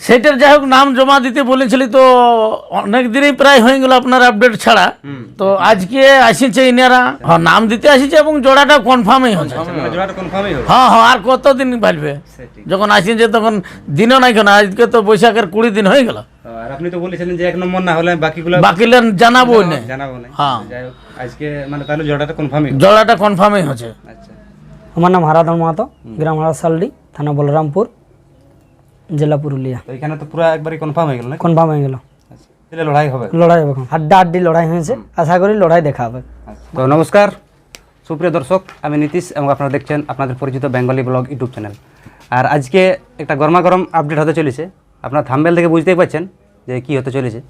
সেটার যাই হোক নাম জমা দিতে বলেছিলি তো অনেক দিনই প্রায় হয়ে গেল আপনার আপডেট ছাড়া। তো আজকে আসিছে ইনারা। হ্যাঁ নাম দিতে আসিছে এবং জোড়াটা কনফার্মই হচ্ছে জোড়াটা কনফার্মই হবে হ্যাঁ হ্যাঁ আর কতদিন সেটাই। যখন আসিছে তখন দিনও নাই কেন? আজকে তো বৈশাখের কুড়ি দিন হয়ে গেল। আপনি তো বলেছিলেন যে এক নম্বর না হলে বাকিগুলো বাকি জানাব না। জানাব না হ্যাঁ। আজকে মানে তাহলে জোড়াটা কনফার্মই জোড়াটা কনফার্মই হচ্ছে আচ্ছা। আমার নাম হারাধন মাহাতো গ্রাম হারাসালডি থানা বলরামপুর। জেলা পুরুলিয়া। তো এখানে তো পুরো একবারই কনফার্ম হয়ে গেল না কনফার্ম হয়ে গেল। আচ্ছা তাহলে লড়াই হবে। লড়াই হবে হাড্ডা হাড্ডি লড়াই হয়েছে। আশা করি লড়াই দেখা হবে। তো নমস্কার সুপ্রিয় দর্শক আমি নীতিশ এবং আপনারা দেখছেন আপনাদের পরিচিত বেঙ্গলি ব্লগ ইউটিউব চ্যানেল। আর আজকে একটা গরমা গরম আপডেট হতে চলেছে। আপনার থাম্বেল থেকে বুঝতেই পারছেন যে কি হতে চলেছে।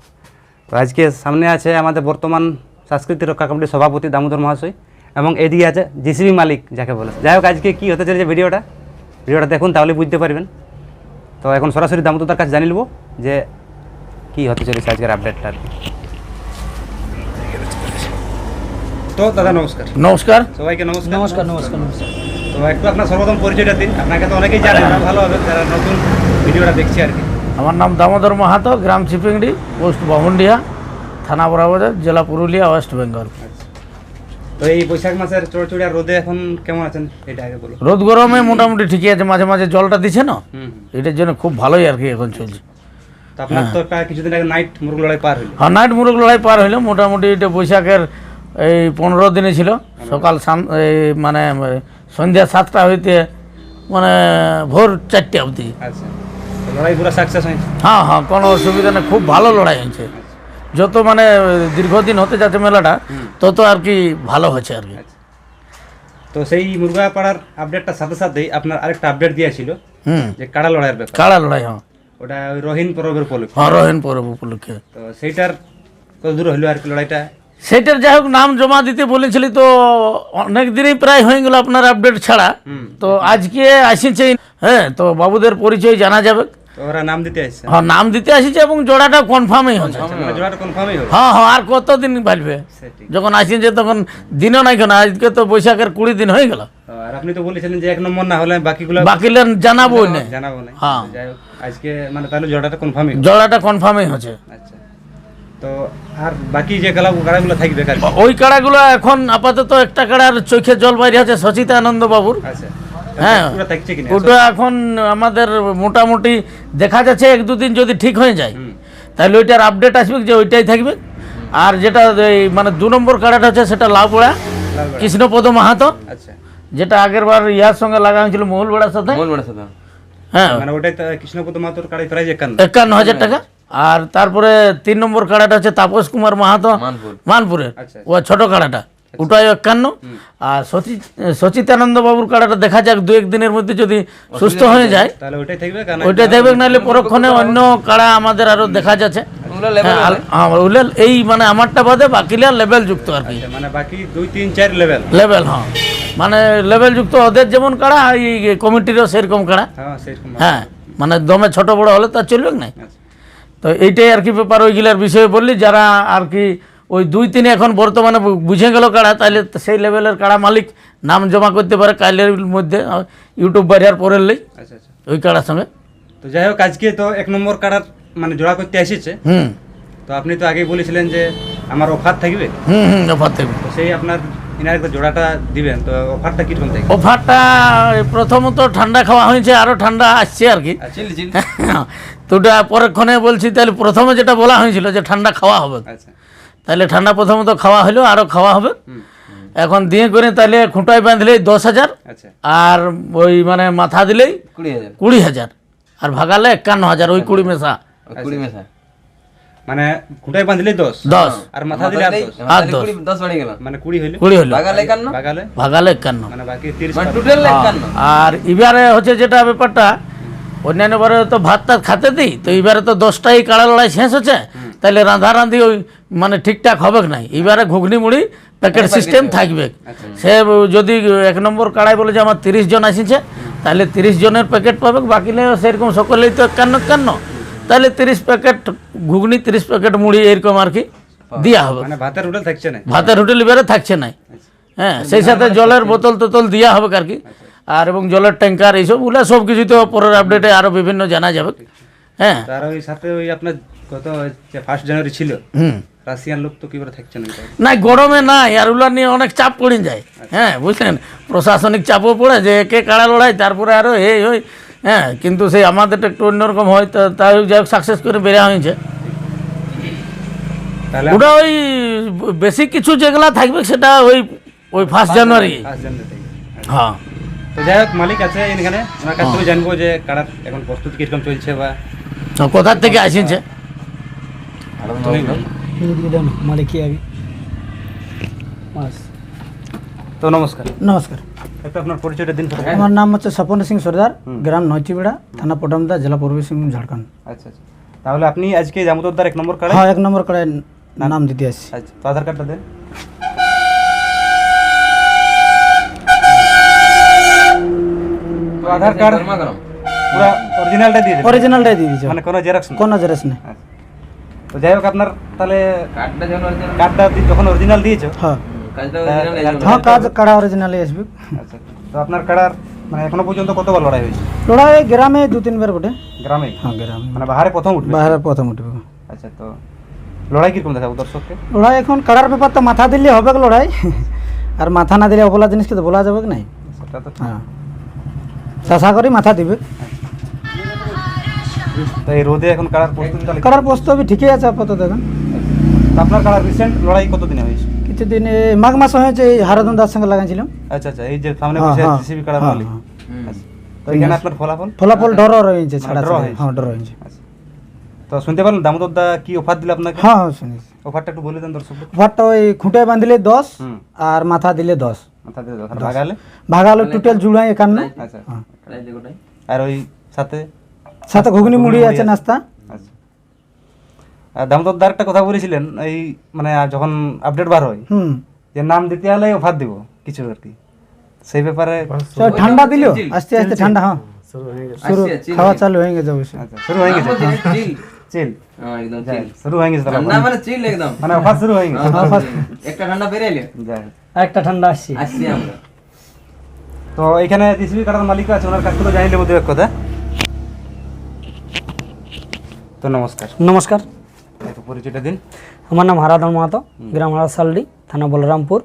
তো আজকে সামনে আছে আমাদের বর্তমান সাংস্কৃতিক রক্ষা কমিটির সভাপতি দামোদর মহাশয় এবং এদিকে আছে জিসিবি মালিক যাকে বলে। যাই হোক আজকে কি হতে চলেছে ভিডিওটা? ভিডিওটা দেখুন তাহলে বুঝতে পারবেন। তো এখন সরাসরি দামোদরদার কাছে জানিয়ে নেব যে কি হতে চলেছে আজকের আপডেটটা আর কি। তো দাদা নমস্কার। নমস্কার। সবাইকে নমস্কার। নমস্কার নমস্কার নমস্কার। তো একটু আপনার সর্বপ্রথম পরিচয়টা দিন। আপনাকে তো অনেকেই জানেন ভালো হবে যারা নতুন ভিডিওটা দেখছি আর কি। আমার নাম দামোদর মাহাতো গ্রাম চিপিংডি পোস্ট বামুন্ডিয়া থানা বরাবাজার জেলা পুরুলিয়া ওয়েস্ট বেঙ্গল। তো এই বৈশাখ মাসের চড়চড়িয়া রোদে এখন কেমন আছেন? এটা আগে বলো রোদ গরমে মোটামুটি ঠিকই আছে মাঝে মাঝে জলটা দিছে না? এটার জন্য খুব ভালোই আর কি এখন চলছে। তো আপনার তো একটা কিছুদিন আগে নাইট মুরগ লড়াই পার হইল। আর নাইট মুরগ লড়াই পার হইল মোটামুটি এটা বৈশাখের এই পনেরো দিনে ছিল। সকাল মানে সন্ধ্যা সাতটা হইতে মানে ভোর চারটে অবধি। আচ্ছা। লড়াই পুরো সাকসেস হয়েছে হ্যাঁ হ্যাঁ কোনো অসুবিধা নেই খুব ভালো লড়াই হয়েছে। যত মানে দীর্ঘদিন হতে যাচ্ছে মেলাটা তত আর কি ভালো হচ্ছে আর কি। আচ্ছা। তো সেই মুরগা পাড়ার আপডেটটার সাথে সাথেই আপনার আরেকটা আপডেট দিয়েছিল যে কাড়া লড়াইয়ের ব্যাপার। কাড়া লড়াই হ্যাঁ। ওটা ওই রহিন পরবের উপলক্ষে। হ্যাঁ রহেন পরব উপলক্ষে। তো সেইটার কত দূর হইল আর কি লড়াইটা? সেটার যাই হোক নাম জমা দিতে বলেছিলি তো অনেক দিনই প্রায় হয়ে গেল আপনার আপডেট ছাড়া। তো আজকে আসিছে হ্যাঁ তো বাবুদের পরিচয় জানা যাবে। ওরা নাম দিতে আসছে। হ্যাঁ নাম দিতে আসিছে এবং জোড়াটা কনফার্মই হচ্ছে জোড়াটা কনফার্মই হবে হ্যাঁ হ্যাঁ আর কতদিন সেটাই যখন আসিছে তখন দিনও নাই কেন? আজকে তো বৈশাখের কুড়ি দিন হয়ে গেল। তো আর আপনি তো বলেছিলেন যে এক নম্বর না হলে বাকিগুলো বাকি জানাব না। জানাব না। হ্যাঁ। আজকে মানে তাহলে জোড়াটা কনফার্মই জোড়াটা কনফার্মই হচ্ছে আচ্ছা। তো আর বাকি যে খেলাগুলো থাকবে ওই কাড়াগুলো এখন আপাতত একটা কাড়ার চোখে জল বাইরে আছে সচিতানন্দ বাবুর আচ্ছা। হ্যাঁ। ওটা এখন আমাদের মোটামুটি দেখা যাচ্ছে এক দুদিন যদি ঠিক হয়ে যায়। তাহলে ওইটার আপডেট আসবে যে ওইটাই থাকবে। আর যেটা এই মানে দু নম্বর কাড়াটা হচ্ছে সেটা লাউপড়া কৃষ্ণপদ মাহাতো আচ্ছা। যেটা আগের বার ইয়ার সঙ্গে লাগা হয়েছিল মহুলবেড়ার সাথে। হ্যাঁ। মানে কৃষ্ণপদ মাতোর কাড়াই প্রাইজ একান্ন। হাজার টাকা। আর তারপরে তিন নম্বর কাড়াটা হচ্ছে তাপস কুমার মাহাতো মানপুরের। আচ্ছা ও ছোট কাড়াটা ওটাই একান্ন আর সচি সচিতানন্দ বাবুর কাড়াটা দেখা যাক দু এক দিনের মধ্যে যদি সুস্থ হয়ে যায়। ওটাই থাকবে নাহলে পরক্ষণে অন্য কাড়া আমাদের আরও দেখা যাচ্ছে। হ্যাঁ, হ্যাঁ, এই মানে আমারটা বাদে বাকিলা লেভেল যুক্ত আর কি। মানে বাকি দুই তিন চার লেভেল লেভেল হ্যাঁ। মানে লেভেল যুক্ত ওদের যেমন কাড়া এই কমিটিরও সেরকম কাড়া। হ্যাঁ হ্যাঁ মানে দমে ছোট বড় হলে তার চলবে না। আচ্ছা। তো এইটাই আর কি ব্যাপার ওইগুলার বিষয়ে বললি যারা আর কি ওই দুই তিন এখন বর্তমানে বুঝে গেল কাড়া তাহলে সেই লেভেলের কাড়া মালিক নাম জমা করতে পারে কালের মধ্যে ইউটিউব বাইরের পরের লেই আচ্ছা আচ্ছা। ওই কাড়ার সঙ্গে। তো যাই হোক আজকে তো এক নম্বর কাড়ার মানে জোড়া করতে এসেছে। হুম। তো আপনি তো আগেই বলেছিলেন যে আমার অফার থাকবে। হুম হুম অফার থাকবে। তো সেই আপনার ইনার জোড়াটা দিবেন তো অফারটা কীরকম থাকবে? অফারটা প্রথমত ঠান্ডা খাওয়া হয়েছে আরও ঠান্ডা আসছে আর কি। তো ওটা পরক্ষণে বলছি তাহলে প্রথমে যেটা বলা হয়েছিল যে ঠান্ডা খাওয়া হবে। আচ্ছা। তাহলে ঠান্ডা প্রথমত খাওয়া হলো আরও খাওয়া হবে। এখন দিয়ে করে তাহলে খুঁটায় বাঁধলেই দশ হাজার আচ্ছা। আর ওই মানে মাথা দিলেই কুড়ি হাজার। আর ভাগালে একান্ন হাজার ওই কুড়ি মেশা মানে খুঁটায় বাঁধলে দশ? দশ। আর মাথা দিলে আর দশ? মানে কুড়ি হইলে? কুড়ি ভাগালে একান্ন? মানে বাকি তিরিশ আর এবারে হচ্ছে যেটা ব্যাপারটা অন্যান্য বারে তো ভাত টাত খাতে দিই তো এবারে তো দশটাই কাড়া লড়াই শেষ হচ্ছে। তাহলে রাঁধা রাঁধি ওই মানে ঠিকঠাক হবে না এবারে ঘুগনি মুড়ি প্যাকেট সিস্টেম থাকবে সে যদি এক নম্বর কাড়াই বলে যে আমার তিরিশ জন আসিছে তাহলে তিরিশ জনের প্যাকেট পাবে বাকি নেই সেরকম সকলেই তো একান্ন একান্ন। তাহলে তিরিশ প্যাকেট ঘুগনি তিরিশ প্যাকেট মুড়ি এরকম আর কি দেওয়া হবে। মানে ভাতের হোটেল থাকছে না? ভাতের হোটেল এবারে থাকছে নাই। হ্যাঁ সেই সাথে জলের বোতল টোতল দেওয়া হবে আর কি। আর এবং জলের ট্যাঙ্কার এইসব ওগুলো সব কিছু তো পরের আপডেটে আরও বিভিন্ন জানা যাবে। হ্যাঁ। তার ওই সাথে ওই আপনার গত ফার্স্ট জানুয়ারি ছিল রাশিয়ান লোক তো কি করে থাকছেন না গরমে না আর নিয়ে অনেক চাপ পড়ে যায়। হ্যাঁ বুঝলেন? প্রশাসনিক চাপও পড়ে যে একে কাড়া লড়াই তারপরে আরও এই ওই হ্যাঁ কিন্তু সেই আমাদেরটা একটু অন্যরকম হয় তো তাই যাই হোক সাকসেস করে বেরিয়ে হয়েছে। ওটা ওই বেশি কিছু যেগুলা থাকবে সেটা ওই ওই ফার্স্ট জানুয়ারি ফার্স্ট জানুয়ারি হ্যাঁ। তো যাই হোক মালিক আছে এখানে। ওনার কাছ থেকে জানব যে কারার এখন প্রস্তুতি কীরকম চলছে বা কোথার থেকে আসিনছে আগে তো নমস্কার। নমস্কার। একটু আপনার পরিচয়টা দিন আমার নাম হচ্ছে স্বপন সিং সর্দার গ্রাম নৈচিবিড়া থানা পটমদা জেলা পূর্বী সিংভূম ঝাড়খণ্ড। আচ্ছা আচ্ছা। তাহলে আপনি আজকে জামুদরদার এক নম্বর কার্ড হ্যাঁ এক নম্বর করে নাম দিতে আসছি। আচ্ছা তো আধার কার্ডটা দেন। তো আধার কার্ড পুরো অরিজিনালটা দিয়ে অরিজিনালটাই দিয়ে দিচ্ছে। মানে কোনো জেরক্স কোনো জেরেস নেই। আচ্ছা। তো যাই হোক আপনার তাহলে কার্ডটা দি- যখন অরিজিনাল দিয়েছ? হ্যাঁ। হ্যাঁ কাজ কাড়া অরিজিনালই আসবে? আচ্ছা তো আপনার কাড়ার মানে এখনও পর্যন্ত কতবার লড়াই হয়েছে? লড়াই গ্রামে দু তিনবার বটে। গ্রামে? হ্যাঁ গ্রামে। মানে বাহারে প্রথম উঠবে? বাইরে প্রথম উঠবে। আচ্ছা তো লড়াই কীরকম দেখাবো দর্শককে? লড়াই এখন কাড়ার ব্যাপার তো মাথা দিলে হবে লড়াই। আর মাথা না দিলে অবলা জিনিসকে তো বলা যাবে কি নাই? সেটা তো হ্যাঁ। আশা করি মাথা দিবে। তো এই রোদে এখন কাড়ার প্রস্তুতি চলে কাড়ার প্রস্তুত ঠিকই আছে আপাতত এখন। আপনার কাড়ার রিসেন্ট লড়াই কতদিনে হয়েছে? কিছুদিন এই মাঘ মাস হয়েছে এই হারাদন দার সঙ্গে লাগাইছিলাম। আচ্ছা আচ্ছা এই যে সামনে হ্যাঁ, বসে হ্যাঁ, জিসিবি কাড়ার হ্যাঁ, মালিক। হ্যাঁ। আচ্ছা। তো এখানে আপনার ফলাফল? ফলাফল ডর রয়েছে মানে ছাড়া হয়েছে। হ্যাঁ ডর হয়েছে আচ্ছা তো শুনতে পারলেন দামোদর দা কি অফার দিল আপনাকে? হ্যাঁ হ্যাঁ শুনিস অফারটা একটু বলে দেন দর্শকদের। ভাতটা ওই খুঁটে বাঁধলে দশ আর মাথা দিলে দশ। মাথা দাও আর ভাগালে ভাগালো টোটাল জুড়াই একান্ন। আচ্ছা। হ্যাঁ। আর ওই সাথে? সাথে ঘুগনি মুড়ি আছে নাস্তা? আচ্ছা। আর দামোদর দা একটা কথা বলেছিলেন এই মানে যখন আপডেট বার হয় হুম। যে নাম দিতে হলে অফার দিব কিছু আর কি। সেই ব্যাপারে ঠান্ডা দিল? আস্তে আস্তে ঠান্ডা হ্যাঁ। শুরু খাওয়া চালু হয়ে গেছে অবশ্যই আচ্ছা শুরু হয়ে গেছে। চিল। শুরু হয়ে গেছে মানে চিল একদম। মানে অফার শুরু হয়ে গেছে। হ্যাঁ, একটা ঠান্ডা বেরাইলে যাই একটা ঠান্ডা আসছে। আসছি আমরা। তো এখানে জিসিবি কাটার মালিক আছে ওনার কাছ থেকে এক কথা। তো নমস্কার। নমস্কার। পরিচয়টা দিন। আমার নাম হারাধন মাহাতো গ্রাম হারাসালডি থানা বলরামপুর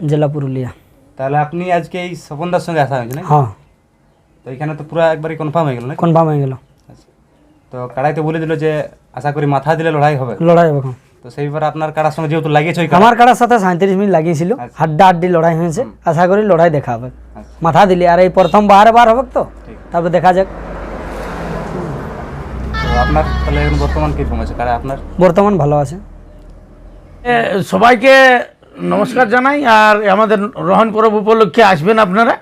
জেলা পুরুলিয়া। তাহলে আপনি আজকে এই স্বপনদার সঙ্গে আসা হয়েছে না হ্যাঁ। তো এখানে তো পুরো একবারই কনফার্ম হয়ে গেল না কনফার্ম হয়ে গেল। আচ্ছা। তো কাড়াই তো বলে দিল যে আশা করি মাথা দিলে লড়াই হবে। লড়াই হবে এখন। তো সেই ব্যাপারে আপনার কাড়ার সঙ্গে যেহেতু লাগিয়েছে আমার কাড়ার সাথে সাঁত্রিশ মিনিট লাগিয়েছিল। আচ্ছা। হাড্ডা হাড্ডি লড়াই হয়েছে। আশা করি লড়াই দেখা হবে। আচ্ছা। মাথা দিলে। আর এই প্রথম বারে বার হবে তো। তারপর দেখা যাক। আপনার তাহলে এখন বর্তমান কীরকম আছে? আপনার? বর্তমান ভালো আছে। সবাইকে নমস্কার জানাই আর আমাদের রহন পরব উপলক্ষে আসবেন আপনারা।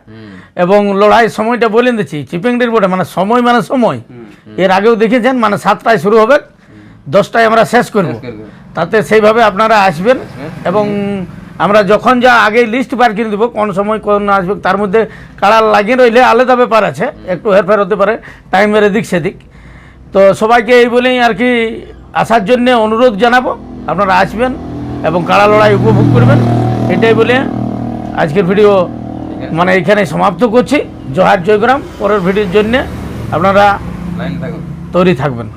এবং লড়াই সময়টা বলে দিচ্ছি চিপিংডির বোর্ডে মানে সময় মানে সময়। এর আগেও দেখেছেন মানে সাতটায় শুরু হবে দশটায় আমরা শেষ করব। তাতে সেইভাবে আপনারা আসবেন এবং আমরা যখন যা আগে লিস্ট বার করে দেবো কোন সময় কোন আসবে তার মধ্যে কাড়া লাগিয়ে রইলে আলাদা ব্যাপার আছে একটু হেরফের হতে পারে টাইমের এদিক সেদিক। তো সবাইকে এই বলেই আর কি আসার জন্য অনুরোধ জানাব। আপনারা আসবেন এবং কাড়া লড়াই উপভোগ করবেন এটাই বলে আজকের ভিডিও মানে এখানে সমাপ্ত করছি। জহার জয়গ্রাম পরের ভিডিওর জন্যে আপনারা তৈরি থাকবেন।